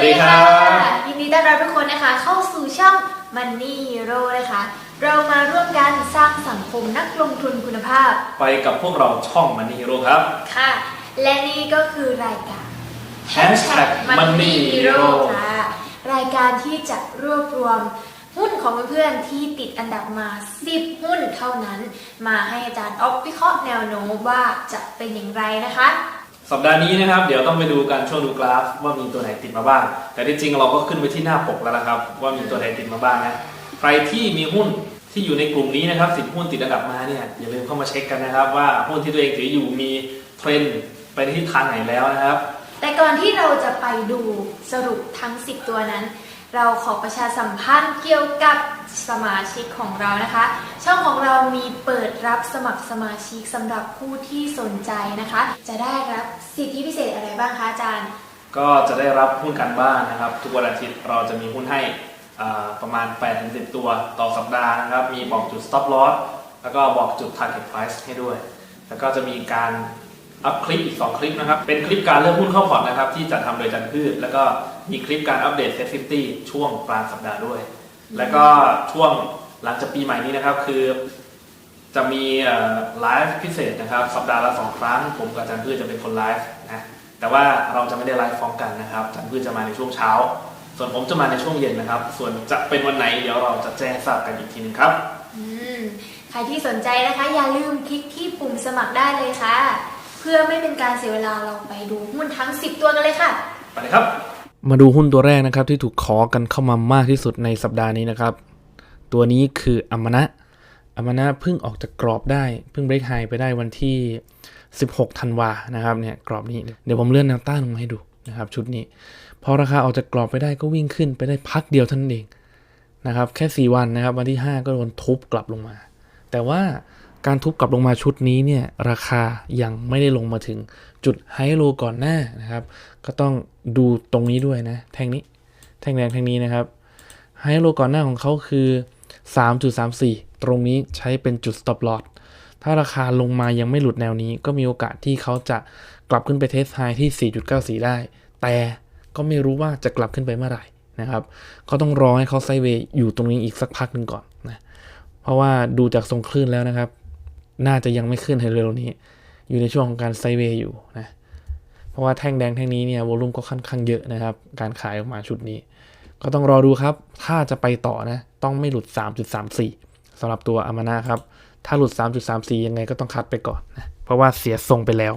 วัสดีครับ ยินดีต้อนรับทุกคนนะคะ เข้าสู่ช่อง Money Hero นะคะ เรามาร่วมกันสร้างสังคมนักลงทุนคุณภาพ ไปกับพวกเราช่องมันนี่ฮีโร่ครับ ค่ะ และนี่ก็คือรายการ Hashtag Money Hero ค่ะ รายการที่จะรวบรวมหุ้นของเพื่อนๆที่ติดอันดับมา 10 หุ้นเท่านั้น มาให้อาจารย์ออฟวิเคราะห์แนวโน้มว่าจะเป็นอย่างไรนะคะ สัปดาห์นี้นะครับเดี๋ยวต้องไปดูกันช่วงดูกราฟว่ามีตัวไหนติดมาบ้าง แต่ที่จริงเราก็ขึ้นไปที่หน้าปกแล้วนะครับ ว่ามีตัวไหนติดมาบ้างนะใครที่มีหุ้นที่อยู่ในกลุ่มนี้นะครับสิบหุ้นติดระดับมาเนี่ยอย่าลืมเข้ามาเช็คกันนะครับ ว่าหุ้นที่ตัวเองถืออยู่มีเทรนด์ไปในทิศทางไหนแล้วนะครับ แต่ก่อนที่เราจะไปดูสรุปทั้ง 10 ตัวนั้น เราขอประชาสัมพันธ์เกี่ยวกับสมาชิกของเรานะคะ ช่องของเรามีเปิดรับสมัครสมาชิกสำหรับผู้ที่สนใจนะคะ จะได้รับสิทธิพิเศษอะไรบ้างคะอาจารย์ ก็จะได้รับหุ้นกันบ้านนะครับ ทุกวันอาทิตย์เราจะมีหุ้นให้ประมาณ 8-10 ตัวต่อสัปดาห์นะครับ มีบอกจุด stop loss แล้วก็บอกจุด target price ให้ด้วย แล้วก็จะมีการ อัพคลิปอีก 2 คลิปนะครับ เป็นคลิปการเลือกหุ้นเข้าพอร์ตนะครับ ที่จะทำโดยจันพืช แล้วก็มีคลิปการอัปเดต Set 50ช่วงกลางสัปดาห์ด้วย แล้วก็ช่วงหลังจากปีใหม่นี้นะครับ คือ จะมีไลฟ์พิเศษนะครับ สัปดาห์ละสองครั้ง ผมกับจารย์พืชจะเป็นคนไลฟ์นะแต่ว่าเราจะไม่ได้ไลฟ์พร้อมกันนะครับจารย์พืชจะมาในช่วงเช้า ส่วนผมจะมาในช่วงเย็นนะครับ ส่วนจะเป็นวันไหนเดี๋ยวเราจะแจ้งทราบกันอีกทีหนึงครับใครที่สนใจนะคะ อย่าลืมคลิกที่ปุ่มสมัครได้เลยค่ะ เพื่อไม่เป็นการเสียเวลาเราไปดูหุ้นทั้ง 10 ตัวกันเลยค่ะ ไปเลยครับ มาดูหุ้นตัวแรกนะครับที่ถูกขอกันเข้ามามากที่สุดในสัปดาห์นี้นะครับ ตัวนี้คืออมนะอมนะเพิ่งออกจากกรอบได้ เพิ่งเบรกไฮไปได้วันที่ 16ธันวานะครับเนี่ยกรอบนี้เดี๋ยวผมเลื่อนแนวต้านลงมาให้ดูนะครับชุดนี้พอราคาออกจากกรอบไปได้ก็วิ่งขึ้นไปได้พักเดียวเท่านั้นเองนะครับแค่ 4 วันนะครับวันที่ 5 ก็โดนทุบกลับลงมา แต่ว่า การทุบกลับลงมาชุดนี้เนี่ยราคายังไม่ได้ลงมาถึงจุดไฮโลก่อนหน้านะครับ ก็ต้องดูตรงนี้ด้วยนะ แท่งนี้แท่งแดงแท่งนี้นะครับไฮโลก่อนหน้าของเขาคือ 3.34 ตรงนี้ใช้เป็นจุด stop loss ถ้าราคาลงมายังไม่หลุดแนวนี้ ก็มีโอกาสที่เขาจะกลับขึ้นไปเทสไฮที่ 4.94 ได้ แต่ก็ไม่รู้ว่าจะกลับขึ้นไปเมื่อไหร่นะครับก็ต้องรอให้เขาไซเวย์อยู่ตรงนี้อีกสักพักหนึ่งก่อนนะเพราะว่าดูจากทรงคลื่นแล้วนะครับ น่าจะยังไม่ขึ้นในเร็วนี้ อยู่ในช่วงของการไซเวย์อยู่นะ เพราะว่าแท่งแดงแท่งนี้เนี่ยวอลุ่มก็ค่อนข้างเยอะนะครับ การขายออกมาชุดนี้ ก็ต้องรอดูครับ ถ้าจะไปต่อนะ ต้องไม่หลุด 3.34สำหรับตัวอามานะครับ ถ้าหลุด 3.34 ยังไงก็ต้องคัดไปก่อนนะ เพราะว่าเสียทรงไปแล้ว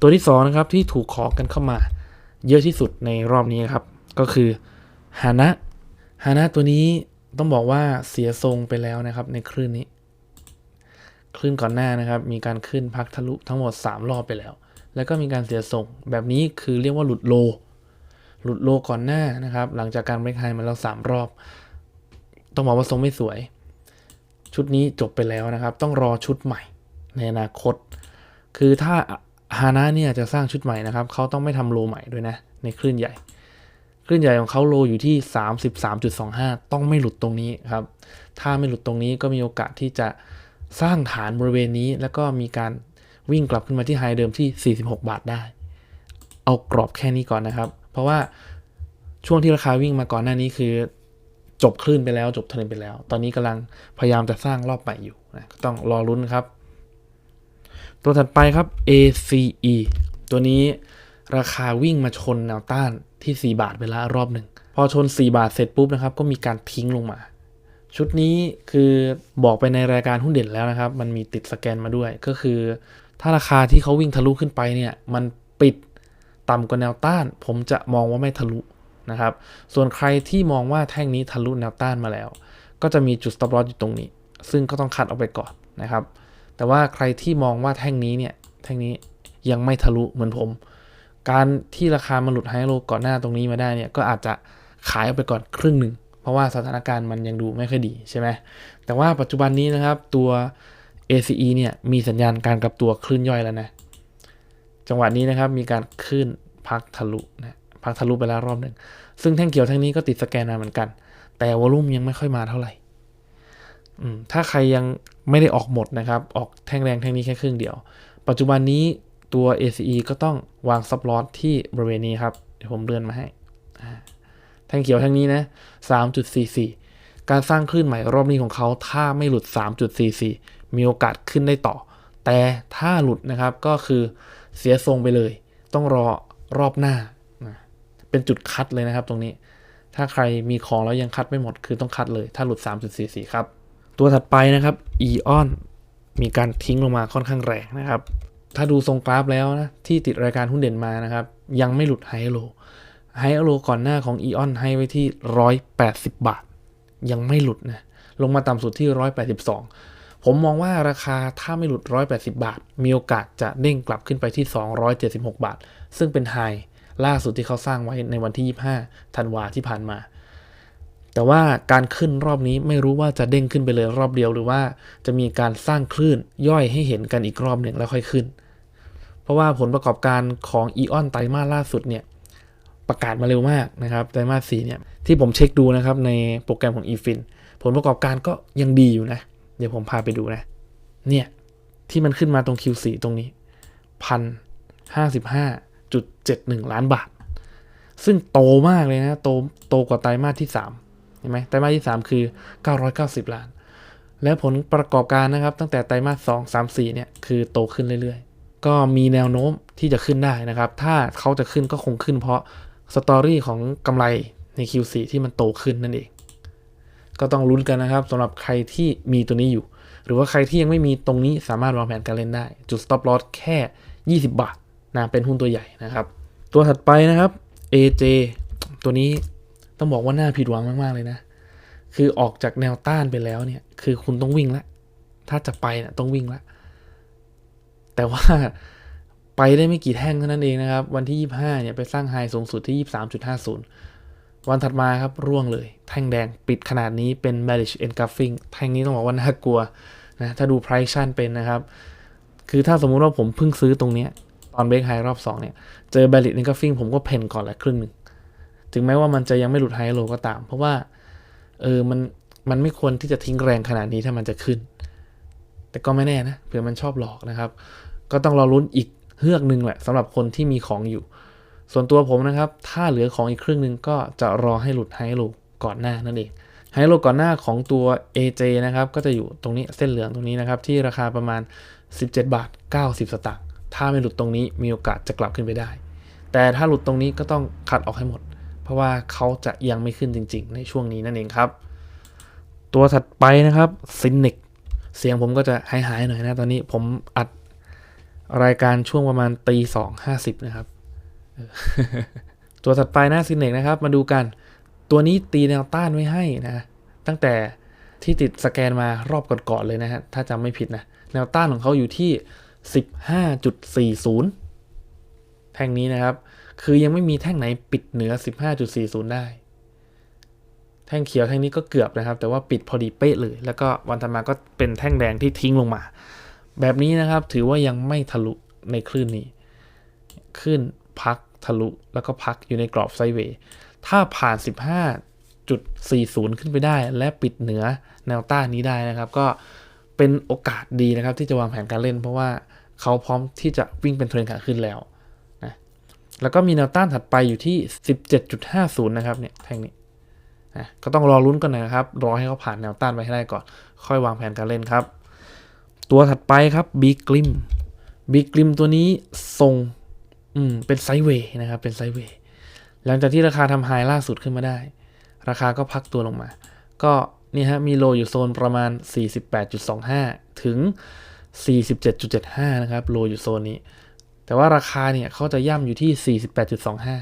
ตัวที่สองนะครับที่ถูกขอกันเข้ามา เยอะที่สุดในรอบนี้ครับ ก็คือฮานะฮานะตัวนี้ต้องบอกว่าเสียทรงไปแล้วนะครับในคลื่นนี้ คลื่นก่อนหน้านะครับ มีการขึ้นพักทะลุทั้งหมด 3 รอบไปแล้ว แล้วก็มีการเสียทรงแบบนี้คือเรียกว่าหลุดโล หลุดโลก่อนหน้านะครับ หลังจากการเบรกไฮมาแล้ว 3 รอบ ต้องบอกว่าทรงไม่สวย ชุดนี้จบไปแล้วนะครับ ต้องรอชุดใหม่ในอนาคต คือถ้าฮานะเนี่ยจะสร้างชุดใหม่นะครับ เขาต้องไม่ทำโลใหม่ด้วยนะ ในคลื่นใหญ่ คลื่นใหญ่ของเขาโลอยู่ที่ 33.25 ต้องไม่หลุดตรงนี้ครับ ถ้าไม่หลุดตรงนี้ก็มีโอกาสที่จะ สร้างฐานบริเวณนี้ แล้วก็มีการวิ่งกลับขึ้นมาที่ไฮเดิมที่ 46 บาทได้ เอากรอบแค่นี้ก่อนนะครับ เพราะว่าช่วงที่ราคาวิ่งมาก่อนหน้านี้คือ จบคลื่นไปแล้ว จบเทรนไปแล้ว ตอนนี้กำลังพยายามจะสร้างรอบใหม่อยู่นะก็ต้องรอรุ้นครับ ตัวถัดไปครับ ACE ตัวนี้ราคาวิ่งมาชนแนวต้านที่ 4 บาทไปแล้วรอบหนึ่งพอชน 4 บาทเสร็จปุ๊บนะครับ ก็มีการทิ้งลงมา ชุดนี้คือบอกไปในรายการหุ้นเด่นแล้วนะครับ มันมีติดสแกนมาด้วย ก็คือ ถ้าราคาที่เขาวิ่งทะลุขึ้นไปเนี่ยมันปิดต่ำกว่าแนวต้าน ผมจะมองว่าไม่ทะลุนะครับ ส่วนใครที่มองว่าแท่งนี้ทะลุแนวต้านมาแล้ว ก็จะมีจุด stop loss อยู่ตรงนี้ ซึ่งก็ต้องคัดออกไปก่อนนะครับ แต่ว่าใครที่มองว่าแท่งนี้เนี่ยแท่งนี้ยังไม่ทะลุเหมือนผม การที่ราคามันหลุดไฮโลก่อนหน้าตรงนี้มาได้เนี่ยก็อาจจะขายออกไปก่อนครึ่งหนึ่ง เพราะว่าสถานการณ์มันยังดูไม่ค่อยดีใช่ไหมแต่ว่าปัจจุบันนี้นะครับตัว ACE เนี่ยมีสัญญาณการกลับตัวคลื่นย่อยแล้วนะ จังหวะนี้นะครับมีการขึ้นพักทะลุนะพักทะลุไปแล้วรอบหนึ่ง ซึ่งแท่งเขียวแท่งนี้ก็ติดสแกนมาเหมือนกัน แต่วอลุ่มยังไม่ค่อยมาเท่าไหร่อืมถ้าใครยังไม่ได้ออกหมดนะครับ ออกแท่งแดงแท่งนี้แค่ครึ่งเดียว ปัจจุบันนี้ตัว ACE ก็ต้องวางซับลอตที่บริเวณนี้ครับ เดี๋ยวผมเลื่อนมาให้ อ่าแท่งเขียวแท่งนี้นะ 3.44 การสร้างคลื่นใหม่รอบนี้ของเขาถ้าไม่หลุด 3.44 มีโอกาสขึ้นได้ต่อ แต่ถ้าหลุดนะครับก็คือเสียทรงไปเลย ต้องรอรอบหน้า เป็นจุดคัดเลยนะครับตรงนี้ ถ้าใครมีของแล้วยังคัดไม่หมดคือต้องคัดเลย ถ้าหลุด 3.44 ครับ ตัวถัดไปนะครับ e on มีการทิ้งลงมาค่อนข้างแรงนะครับ ถ้าดูทรงกราฟแล้วนะที่ติดรายการหุ้นเด่นมานะครับ ยังไม่หลุดไฮโล ไฮอโลก่อนหน้าของ e on ให้ไว้ที่ 180 บาท ยังไม่หลุดนะ ลงมาต่ำสุดที่ 182 ผมมองว่าราคาถ้าไม่หลุด 180 บาท มีโอกาสจะเด้งกลับขึ้นไปที่ 276 บาท ซึ่งเป็นไฮล่าสุดที่เขาสร้างไว้ในวันที่ 25 ธันวาที่ผ่านมา แต่ว่าการขึ้นรอบนี้ไม่รู้ว่าจะเด้งขึ้นไปเลยรอบเดียวหรือว่าจะมีการสร้างคลื่นย่อยให้เห็นกันอีกรอบหนึ่งแล้วค่อยขึ้น เพราะว่าผลประกอบการของ e on ไตรมาสล่าสุดเนี่ย ประกาศมาเร็วมากนะครับไตรมาสสี่เนี่ยที่ผมเช็คดูนะครับในโปรแกรมของ eFin ผลประกอบการก็ยังดีอยู่นะ เดี๋ยวผมพาไปดูนะ เนี่ย ที่มันขึ้นมาตรง Q4 ตรงนี้พันห้าสิบห้าจุดเจ็ดหนึ่งล้านบาท ซึ่งโตมากเลยนะ โตโตกว่าไตรมาสที่สามเห็นไหมไตรมาสที่สามคือเก้าร้อยเก้าสิบล้าน และผลประกอบการนะครับ ตั้งแต่ไตรมาสสองสามสี่เนี่ยคือโตขึ้นเรื่อยๆ ก็มีแนวโน้มที่จะขึ้นได้นะครับ ถ้าเขาจะขึ้นก็คงขึ้นเพราะ สตอรี่ของกำไรใน Q4 ที่มันโตขึ้นนั่นเอง ก็ต้องลุ้นกันนะครับสำหรับใครที่มีตัวนี้อยู่ หรือว่าใครที่ยังไม่มีตรงนี้สามารถวางแผนการเล่นได้ จุด stop loss แค่ 20 บาทนะเป็นหุ้นตัวใหญ่นะครับ ตัวถัดไปนะครับ AJ ตัวนี้ต้องบอกว่าน่าผิดหวังมากๆเลยนะ คือออกจากแนวต้านไปแล้วเนี่ย คือคุณต้องวิ่งล้วถ้าจะไปเนี่ยต้องวิ่งล้วแต่ว่า ไปได้ไม่กี่แท่งเท่านั้นเองนะครับ วันที่ 25 เนี่ยไปสร้างไฮสูงสุดที่ 23.50 วันถัดมาครับร่วงเลย แท่งแดงปิดขนาดนี้เป็น bearish engulfing แท่งนี้ต้องบอกว่าน่ากลัวนะถ้าดู price action เป็นนะครับ คือถ้าสมมุติว่าผมเพิ่งซื้อตรงเนี้ยตอนเบรกไฮรอบ 2 เนี่ย เจอ bearish engulfing ผมก็เพนก่อนละครึ่งหนึ่งถึงแม้ว่ามันจะยังไม่หลุดไฮโลก็ตาม เพราะว่าเออมันมันไม่ควรที่จะทิ้งแรงขนาดนี้ถ้ามันจะขึ้น แต่ก็ไม่แน่นะเผื่อมันชอบหลอกนะครับ ก็ต้องรอลุ้นอีก เฮือกหนึ่งแหละสำหรับคนที่มีของอยู่ ส่วนตัวผมนะครับ ถ้าเหลือของอีกครึ่งหนึ่งก็จะรอให้หลุดไฮโลก่อนหน้านั่นเองไฮโลก่อนหน้าของตัว AJ นะครับก็จะอยู่ตรงนี้เส้นเหลืองตรงนี้นะครับ ที่ราคาประมาณ 17 บาท 90 สตางค์ถ้าไม่หลุดตรงนี้มีโอกาสจะกลับขึ้นไปได้ แต่ถ้าหลุดตรงนี้ก็ต้องคัดออกให้หมด เพราะว่าเขาจะยังไม่ขึ้นจริง ๆ ในช่วงนี้นั่นเองครับ ตัวถัดไปนะครับซินเนกเสียงผมก็จะหายๆหน่อยนะ ตอนนี้ผมอัด รายการช่วงประมาณตีสองห้าสิบนะครับ ตัวถัดไปนะซินเนกนะครับ มาดูกัน ตัวนี้ตีแนวต้านไว้ให้นะ ตั้งแต่ที่ติดสแกนมารอบก่อนๆเลยนะฮะ ถ้าจำไม่ผิดนะ แนวต้านของเขาอยู่ที่ 15.40 แท่งนี้นะครับ คือยังไม่มีแท่งไหนปิดเหนือ 15.40 ได้ แท่งเขียวแท่งนี้ก็เกือบนะครับ แต่ว่าปิดพอดีเป๊ะเลย แล้วก็วันถัดมาก็เป็นแท่งแดงที่ทิ้งลงมา แบบนี้นะครับถือว่ายังไม่ทะลุในคลื่นนี้ ขึ้นพักทะลุแล้วก็พักอยู่ในกรอบไซด์เวย์ถ้าผ่าน 15.40 ขึ้นไปได้ และปิดเหนือแนวต้านนี้ได้นะครับ ก็เป็นโอกาสดีนะครับ ที่จะวางแผนการเล่น เพราะว่าเขาพร้อมที่จะวิ่งเป็นเทรนขาขึ้นแล้วนะแล้วก็มีแนวต้านถัดไปอยู่ที่ 17.50 นะครับเนี่ยแท่งนี้นะก็ต้องรอลุ้นกันนะครับ รอให้เขาผ่านแนวต้านไปให้ได้ก่อน ค่อยวางแผนการเล่นครับ ตัวถัดไปครับบีกลิมบีกลิมตัวนี้ทรงอืมเป็นไซเวย์นะครับ เป็นไซเวย์หลังจากที่ราคาทำไฮล่าสุดขึ้นมาได้ ราคาก็พักตัวลงมา ก็นี่ฮะมีโลอยู่โซนประมาณ 48.25 ถึง 47.75 นะครับ โลอยู่โซนนี้ แต่ว่าราคาเนี่ยเขาจะย่ำอยู่ที่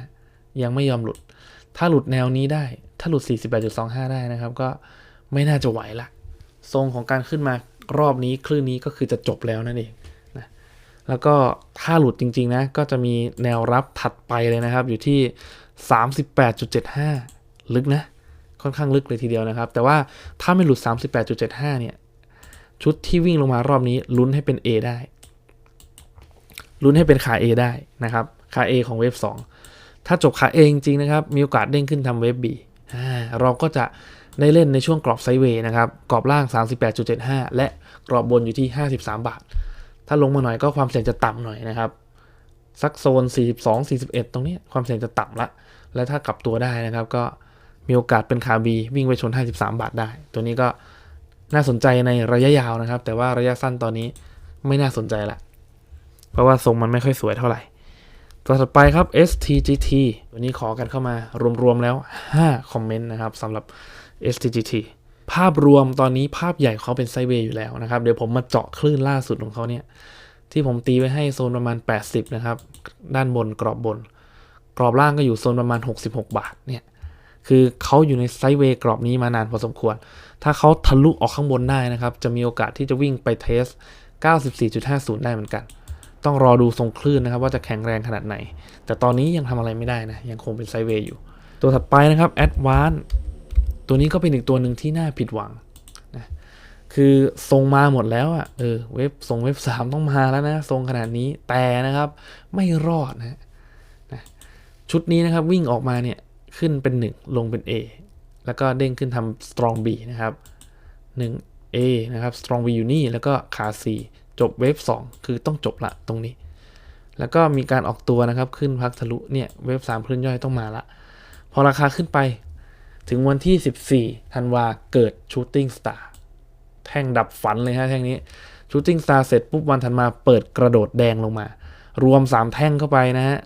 48.25 ยังไม่ยอมหลุด ถ้าหลุดแนวนี้ได้ ถ้าหลุด 48.25 ได้นะครับ ก็ไม่น่าจะไหวละ ทรงของการขึ้นมา รอบนี้คลื่นนี้ก็คือจะจบแล้วนั่นเองนะแล้วก็ถ้าหลุดจริง ๆ นะ ก็จะมีแนวรับถัดไปเลยนะครับ อยู่ที่ 38.75 ลึกนะ ค่อนข้างลึกเลยทีเดียวนะครับ แต่ว่าถ้าไม่หลุด 38.75 เนี่ย ชุดที่วิ่งลงมารอบนี้ลุ้นให้เป็น A ได้ ลุ้นให้เป็นขา A ได้นะครับ ขา A ของเวฟ2ถ้าจบขา A จริงๆนะครับ มีโอกาสเด้งขึ้นทำเวฟ B เราก็จะ ได้เล่นในช่วงกรอบไซด์เวย์นะครับ กรอบล่าง 38.75 และกรอบบนอยู่ที่ 53 บาท ถ้าลงมาหน่อยก็ความเสี่ยงจะต่ำหน่อยนะครับ สักโซน 42 41 ตรงนี้ความเสี่ยงจะต่ำละ และถ้ากลับตัวได้นะครับ ก็มีโอกาสเป็นขาบีวิ่งไปชน 53 บาทได้ ตัวนี้ก็น่าสนใจในระยะยาวนะครับ แต่ว่าระยะสั้นตอนนี้ไม่น่าสนใจละ เพราะว่าทรงมันไม่ค่อยสวยเท่าไหร่ตัวถัดไปครับ STGT วันนี้ขอกันเข้ามารวมๆแล้ว 5 คอมเมนต์นะครับสำหรับ STGT ภาพรวมตอนนี้ภาพใหญ่เขาเป็นไซเวย์อยู่แล้วนะครับ เดี๋ยวผมมาเจาะคลื่นล่าสุดของเขาเนี่ย ที่ผมตีไว้ให้โซนประมาณ 80 นะครับ ด้านบนกรอบบน กรอบล่างก็อยู่โซนประมาณ 66 บาทเนี่ยคือเขาอยู่ในไซเวย์กรอบนี้มานานพอสมควร ถ้าเขาทะลุออกข้างบนได้นะครับ จะมีโอกาสที่จะวิ่งไปเทส 94.50 ได้เหมือนกัน ต้องรอดูทรงคลื่นนะครับว่าจะแข็งแรงขนาดไหน แต่ตอนนี้ยังทำอะไรไม่ได้นะ ยังคงเป็นไซเวย์อยู่ ตัวถัดไปนะครับ Advance ตัวนี้ก็เป็นอีกตัวหนึ่งที่น่าผิดหวังนะคือทรงมาหมดแล้วอะ่ะเออเว็บทรงเว็บสามต้องมาแล้วนะทรงขนาดนี้แต่นะครับ ไม่รอดนะนะชุดนี้นะครับวิ่งออกมาเนี่ยขึ้นเป็น 1 ลงเป็น A แล้วก็เด้งขึ้นทำ strong B นะครับ 1 A นะครับ strong B อยู่นี่แล้วก็ขา C จบเวฟ2คือต้องจบละตรงนี้ แล้วก็มีการออกตัวนะครับขึ้นพักทะลุเนี่ยเวฟ3คลื่นย่อยต้องมาละ พอราคาขึ้นไป ถึงวันที่ 14 ธันวาเกิด shooting star แท่งดับฝันเลยฮะแท่งนี้ shooting star เสร็จปุ๊บวันถัดมาเปิดกระโดดแดงลงมา รวม 3 แท่งเข้าไปนะฮะ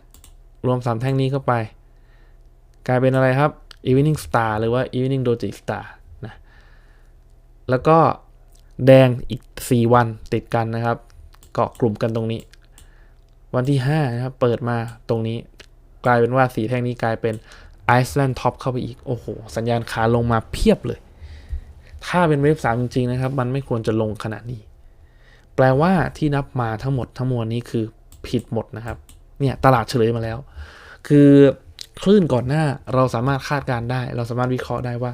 รวม 3 แท่งนี้เข้าไป กลายเป็นอะไรครับ evening star หรือว่า evening doji star นะแล้วก็แดงอีก 4 วันติดกันนะครับ เกาะกลุ่มกันตรงนี้ วันที่5นะครับเปิดมาตรงนี้ กลายเป็นว่าสีแท่งนี้กลายเป็น Iceland Top เข้าไปอีก โอ้โห สัญญาณขาลงมาเพียบเลย ถ้าเป็นเวฟ3จริง ๆ นะครับ มันไม่ควรจะลงขนาดนี้ แปลว่าที่นับมาทั้งหมดทั้งมวลนี้คือผิดหมดนะครับ เนี่ยตลาดเฉลยมาแล้ว คือคลื่นก่อนหน้าเราสามารถคาดการได้ เราสามารถวิเคราะห์ได้ว่า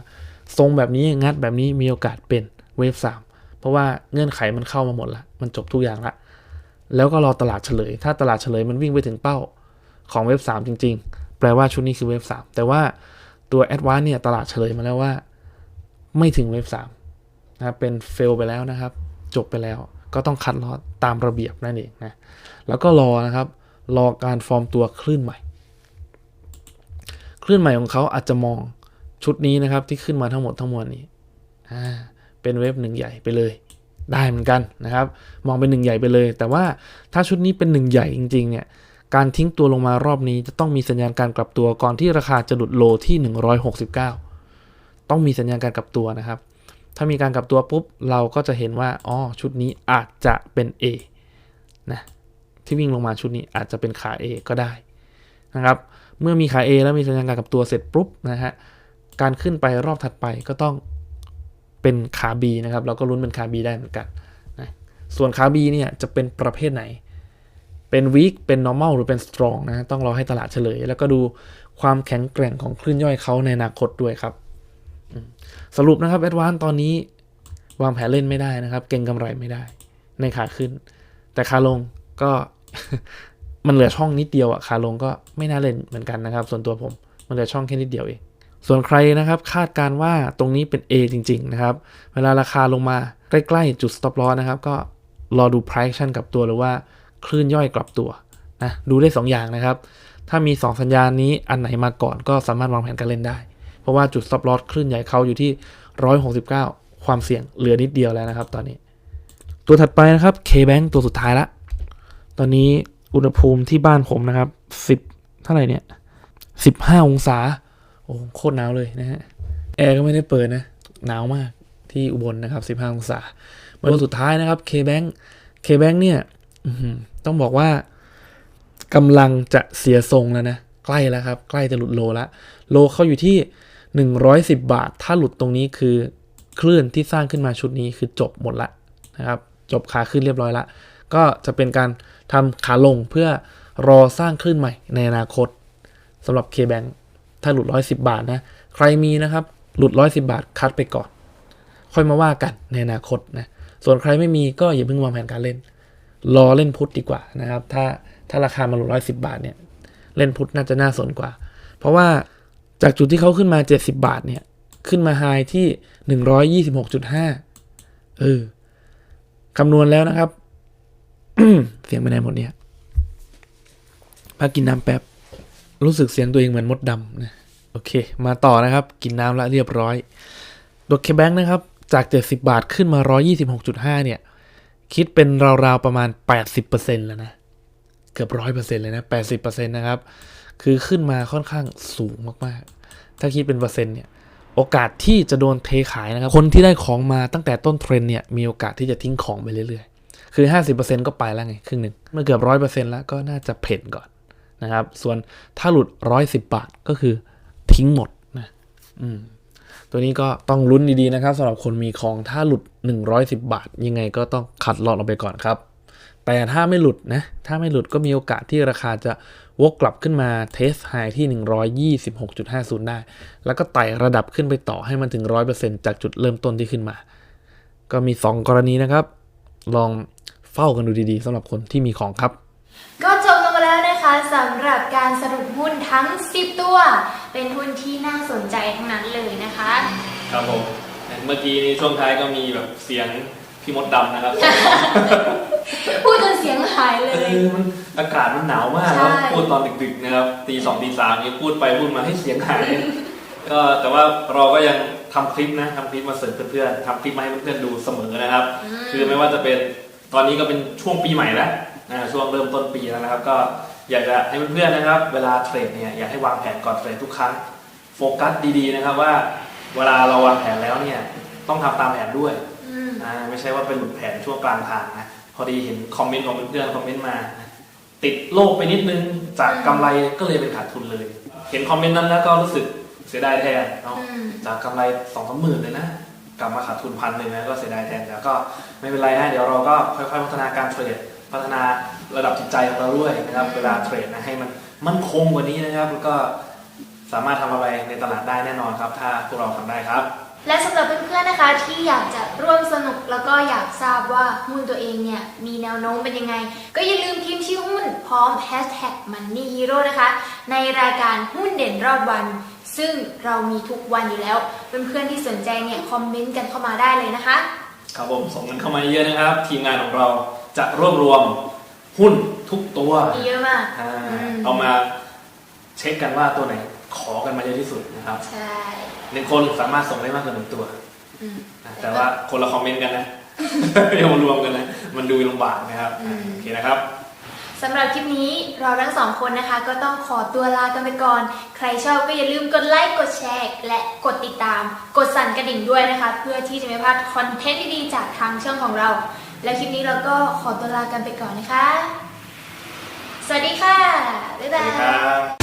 ทรงแบบนี้งัดแบบนี้มีโอกาสเป็นเวฟ3เพราะว่าเงื่อนไขมันเข้ามาหมดละมันจบทุกอย่างละแล้วก็รอตลาดเฉลย ถ้าตลาดเฉลยมันวิ่งไปถึงเป้าของเวฟ3จริง ๆ แปลว่าชุดนี้คือเวฟ3แต่ว่าตัวแอดวานเนี่ยตลาดเฉลยมาแล้วว่า ไม่ถึงเวฟ3นะครับเป็นเฟลไปแล้วนะครับ จบไปแล้วก็ต้องคัดลอตตามระเบียบนั่นเองนะแล้วก็รอนะครับ รอการฟอร์มตัวคลื่นใหม่ คลื่นใหม่ของเขาอาจจะมองชุดนี้นะครับที่ขึ้นมาทั้งหมดทั้งมวลนี้เป็นเว็บหนึ่งใหญ่ไปเลย ได้เหมือนกันนะครับ มองเป็นหนึ่งใหญ่ไปเลย แต่ว่าถ้าชุดนี้เป็นหนึ่งใหญ่จริง ๆ เนี่ย การทิ้งตัวลงมารอบนี้จะต้องมีสัญญาณการกลับตัวก่อนที่ราคาจะหลุดโลที่ 169 ต้องมีสัญญาณการกลับตัวนะครับ ถ้ามีการกลับตัวปุ๊บเราก็จะเห็นว่าอ๋อชุดนี้อาจจะเป็น A นะที่วิ่งลงมาชุดนี้อาจจะเป็นขา A ก็ได้นะครับ เมื่อมีขา A แล้วมีสัญญาณการกลับตัวเสร็จปุ๊บนะฮะการขึ้นไปรอบถัดไปก็ต้องเป็นขา B นะครับ เราก็ลุ้นเป็นขา B ได้เหมือนกันนะส่วนขา B เนี่ยจะเป็นประเภทไหน เป็น weak เป็น normal หรือเป็น strong นะ ต้องรอให้ตลาดเฉลย แล้วก็ดูความแข็งแกร่งของคลื่นย่อยเขาในอนาคตด้วยครับ สรุปนะครับแอดวานตอนนี้วางแผนเล่นไม่ได้นะครับ เก่งกำไรไม่ได้ ในขาขึ้น แต่ขาลงก็มันเหลือช่องนิดเดียวอะขาลงก็ไม่น่าเล่นเหมือนกันนะครับ ส่วนตัวผมมันเหลือช่องแค่นิดเดียวเอง ส่วนใครนะครับคาดการว่าตรงนี้เป็น A จริง ๆ นะครับ เวลาราคาลงมาใกล้ ๆ จุด stop loss นะครับ ก็รอดู price action กลับตัวหรือว่า คลื่นย่อยกลับตัวนะดูได้ 2 อย่างนะครับ ถ้ามี 2 สัญญาณนี้อันไหนมาก่อนก็สามารถวางแผนการเล่นได้ เพราะว่าจุด stop loss คลื่นใหญ่เขาอยู่ที่ 169 ความเสี่ยงเหลือนิดเดียวแล้วนะครับ ตอนนี้ ตัวถัดไปนะครับ K-Bank ตัวสุดท้ายละ ตอนนี้อุณหภูมิที่บ้านผมนะครับ 10 เท่าไหร่เนี่ย 15 องศา โอ้โคตรหนาวเลยนะฮะแอร์ก็ไม่ได้เปิดนะ หนาวมากที่อุบลนะครับ 15 องศาตัวสุดท้ายนะครับ K-Bank K-Bank เนี่ย ต้องบอกว่ากำลังจะเสียทรงแล้วนะ ใกล้แล้วครับ ใกล้จะหลุดโลแล้วโลเขาอยู่ที่ 110 บาท ถ้าหลุดตรงนี้คือคลื่นที่สร้างขึ้นมาชุดนี้คือจบหมดละนะครับ จบขาขึ้นเรียบร้อยละ ก็จะเป็นการทำขาลงเพื่อรอสร้างคลื่นใหม่ในอนาคตสำหรับ K-Bank ถ้าหลุด 110 บาทนะ ใครมีนะครับ หลุด 110 บาทคัดไปก่อน ค่อยมาว่ากันในอนาคตนะ ส่วนใครไม่มีก็อย่าเพิ่งวางแผนการเล่น รอเล่นพุทธดีกว่านะครับ ถ้าถ้าราคามาหลุด110บาทเนี่ย เล่นพุทธน่าจะน่าสนกว่า เพราะว่าจากจุดที่เขาขึ้นมา 70 บาทเนี่ย ขึ้นมาไฮที่ 126.5 เออคำนวณแล้วนะครับ เสียงไปไหนหมดเนี่ยพักกินน้ำแป๊บ รู้สึกเสียงตัวเองเหมือนมดดำนะ โอเค มาต่อนะครับ กินน้ำละเรียบร้อยดอกเคแบงค์นะครับ จาก 70 บาทขึ้นมา 126.5 เนี่ย คิดเป็นราวๆประมาณ 80%แล้วนะ เกือบร้อยเปอร์เซ็นต์เลยนะ80%นต์นะครับ คือขึ้นมาค่อนข้างสูงมากๆ ถ้าคิดเป็นเปอร์เซ็นต์เนี่ย โอกาสที่จะโดนเทขายนะครับ คนที่ได้ของมาตั้งแต่ต้นเทรนเนี่ย มีโอกาสที่จะทิ้งของไปเรื่อยๆ คือ 50%ก็ไปแล้วไง ครึ่งหนึ่งเมื่อเกือบร้อยเปอร์เซ็นต์แล้วก็น่าจะเพ่นก่อนนะครับ ส่วนถ้าหลุดร้อยสิบบาทก็คือทิ้งหมดนะ อืม ตัวนี้ก็ต้องลุ้นดีๆนะครับสำหรับคนมีของถ้าหลุด 110 บาท ยังไงก็ต้องคัดลอตออกไปก่อนครับ แต่ถ้าไม่หลุดนะถ้าไม่หลุดก็มีโอกาสที่ราคาจะวกกลับขึ้นมาเทสไฮที่ 126.50 ได้ แล้วก็ไต่ระดับขึ้นไปต่อให้มันถึง 100%จากจุดเริ่มต้นที่ขึ้นมา ก็มี 2 กรณีนะครับ ลองเฝ้ากันดูดีๆสำหรับคนที่มีของครับ ก็จบลงมาแล้วนะคะสำหรับการส ทั้ง 10 ตัว เป็นหุ้นที่น่าสนใจทั้งนั้นเลยนะคะครับผมเมื่อกี้นี้ช่วงท้ายก็มีแบบเสียงพี่มดดำนะครับ พูดจนเสียงหายเลเอย อมันอากาศมันหนาวมากใช่ แล้วพูดตอนดึกๆนะครับตีสองตีสามนี้พูดไปพูดมาให้เสียงหาย ก็แต่ว่าเราก็ยังทำคลิปนะทำคลิปมาเสริมเพื่อนๆทำคลิปมาให้เพื่อนๆดูเสมอนะครับ คือไม่ว่าจะเป็นตอนนี้ก็เป็นช่วงปีใหม่แล้วนะช่วงเริ่มต้นปีแล้วนะครับ ก็ อยากจะให้เพื่อนๆนะครับ เวลาเทรดเนี่ยอยากให้วางแผนก่อนเทรดทุกครั้งโฟกัสดีๆนะครับว่าเวลาเราวางแผนแล้วเนี่ยต้องทำตามแผนด้วยอืมอ่าไม่ใช่ว่าเป็นหลุดแผนช่วงกลางทางนะพอดีเห็นคอมเมนต์ของเพื่อนๆคอมเมนต์มา ติดโลกไปนิดนึงจากกำไรก็เลยเป็นขาดทุนเลย เห็นคอมเมนต์นั้นแล้วก็รู้สึกเสียดายแทนเนาะอืมจากกำไรสองสามหมื่นเลยนะกลับมาขาดทุนพันหนึ่งนะก็เสียดายแทนแต่ก็ไม่เป็นไรฮะเดี๋ยวเราก็ค่อยๆพัฒนาการเทรด พัฒนาระดับจิตใจของเราด้วยนะครับเวลาเทรดนะให้มันมั่นคงกว่านี้นะครับแล้วก็สามารถทำอะไรในตลาดได้แน่นอนครับ ถ้าพวกเราทำได้ครับ และสำหรับเพื่อนๆนะคะที่อยากจะร่วมสนุกแล้วก็อยากทราบว่าหุ้นตัวเองเนี่ยมีแนวโน้มเป็นยังไง ก็อย่าลืมพิมพ์ชื่อหุ้นพร้อม hashtag money hero นะคะ ในรายการหุ้นเด่นรอบวัน ซึ่งเรามีทุกวันอยู่แล้ว เพื่อนๆที่สนใจเนี่ยคอมเมนต์กันเข้ามาได้เลยนะคะ ครับผมส่งเงินเข้ามาเยอะนะครับ ทีมงานของเรา จะรวบรวมหุ้นทุกตัวมีเยอะมากอ่าอืมเอามาเช็คกันว่าตัวไหนขอกันมาเยอะที่สุดนะครับใช่หนึ่งคนสามารถส่งได้มากกว่าหนึ่งตัวอืม นะแต่ว่าคนละคอมเมนต์กันนะไม่เอามารวมกันนะมันดูลำบากนะครับอืม โอเคนะครับ สำหรับคลิปนี้เราทั้งสองคนนะคะ ก็ต้องขอตัวลากันไปก่อน ใครชอบก็อย่าลืมกดไลค์กดแชร์ และกดติดตาม กดสั่นกระดิ่งด้วยนะคะ เพื่อที่จะไม่พลาดคอนเทนต์ดีๆจากทางช่องของเรา แล้วคลิปนี้เราก็ขอตัวลากันไปก่อนนะคะ สวัสดีค่ะ บ๊ายสวับาสดีครัย